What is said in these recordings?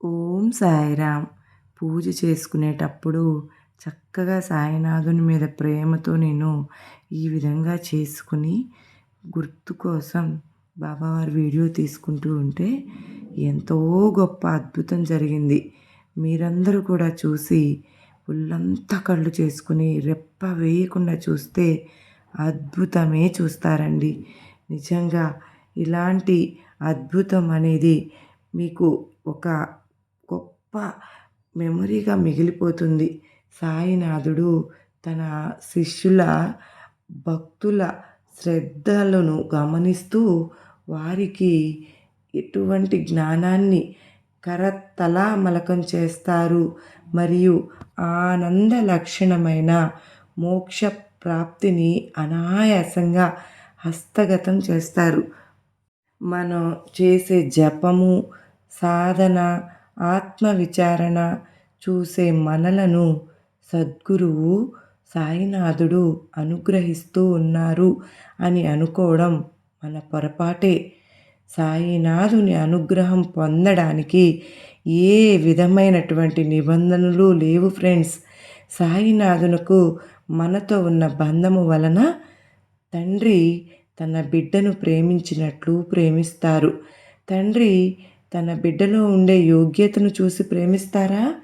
ఓం సాయిరామ్. పూజ చేసుకునేటప్పుడు చక్కగా సాయినాథుని మీద ప్రేమతో నేను ఈ విధంగా చేసుకుని గుర్తు కోసం బాబావారి వీడియో తీసుకుంటూ ఉంటే ఎంతో గొప్ప అద్భుతం జరిగింది. మీరందరూ కూడా చూసి ఒళ్ళంతా కళ్ళు చేసుకుని రెప్ప వేయకుండా చూస్తే అద్భుతమే చూస్తారండి. నిజంగా ఇలాంటి అద్భుతం అనేది మీకు ఒక గొప్ప మెమొరీగా మిగిలిపోతుంది. సాయినాథుడు తన శిష్యుల భక్తుల శ్రద్ధలను గమనిస్తూ వారికి ఎటువంటి జ్ఞానాన్ని కరతలామలకం చేస్తారు. మరియు ఆనంద లక్షణమైన మోక్ష ప్రాప్తిని అనాయాసంగా హస్తగతం చేస్తారు. మనం చేసే జపము సాధన ఆత్మవిచారణ చూసే మనలను సద్గురువు సాయినాథుడు అనుగ్రహిస్తూ ఉన్నారు అని అనుకోవడం మన పొరపాటే. సాయినాథుని అనుగ్రహం పొందడానికి ఏ విధమైనటువంటి నిబంధనలు లేవు ఫ్రెండ్స్. సాయినాథునకు మనతో ఉన్న బంధము వలన తండ్రి తన బిడ్డను ప్రేమించినట్లు ప్రేమిస్తారు. తండ్రి తన బిడ్డలో ఉండే యోగ్యతను చూసి ప్రేమిస్తారా?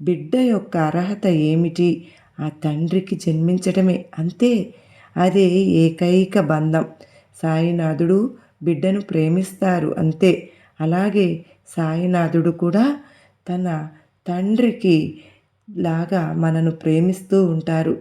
బిడ్డ యొక్క అర్హత ఏమిటి? ఆ తండ్రికి జన్మించడమే అంతే. అదే ఏకైక బంధం. సాయినాథుడు బిడ్డను ప్రేమిస్తారు అంతే. అలాగే సాయినాథుడు కూడా తన తండ్రికి లాగా మనను ప్రేమిస్తూ ఉంటారు.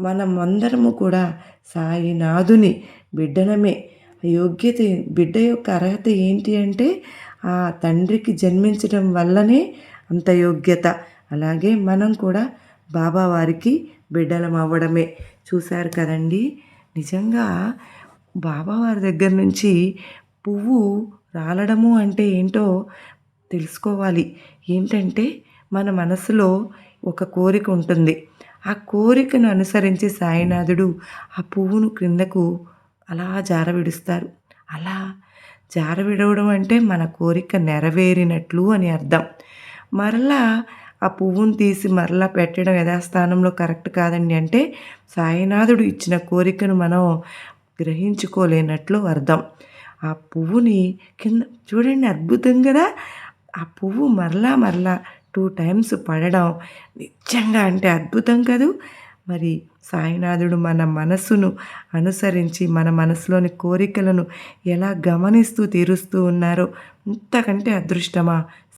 మనమందరము కూడా సాయినాథుని బిడ్డనమే యోగ్యత బిడ్డ యొక్క అర్హత ఏంటి అంటే ఆ తండ్రికి జన్మించడం వల్లనే అంత యోగ్యత. అలాగే మనం కూడా బాబావారికి బిడ్డలం అవ్వడమే. చూశారు కదండి? నిజంగా బాబావారి దగ్గర నుంచి పువ్వు రాలడము అంటే ఏంటో తెలుసుకోవాలి. ఏంటంటే మన మనసులో ఒక కోరిక ఉంటుంది. ఆ కోరికను అనుసరించి సాయినాథుడు ఆ పువ్వును క్రిందకు అలా జారవిడుస్తారు. అలా జారవిడవడం అంటే మన కోరిక నెరవేరినట్లు అని అర్థం. మరలా ఆ పువ్వును తీసి మరలా పెట్టడం యథాస్థానంలో కరెక్ట్ కాదండి అంటే సాయినాథుడు ఇచ్చిన కోరికను మనం గ్రహించుకోలేనట్లు అర్థం. ఆ పువ్వుని కింద చూడండి అద్భుతం కదా! ఆ పువ్వు మరలా మరలా టూ టైమ్స్ పడడం నిజంగా అంటే అద్భుతం కదూ! మరి సాయినాథుడు మన మనసును అనుసరించి మన మనసులోని కోరికలను ఎలా గమనిస్తూ తీరుస్తూ ఉన్నారో ఇంతకంటే అదృష్టమా?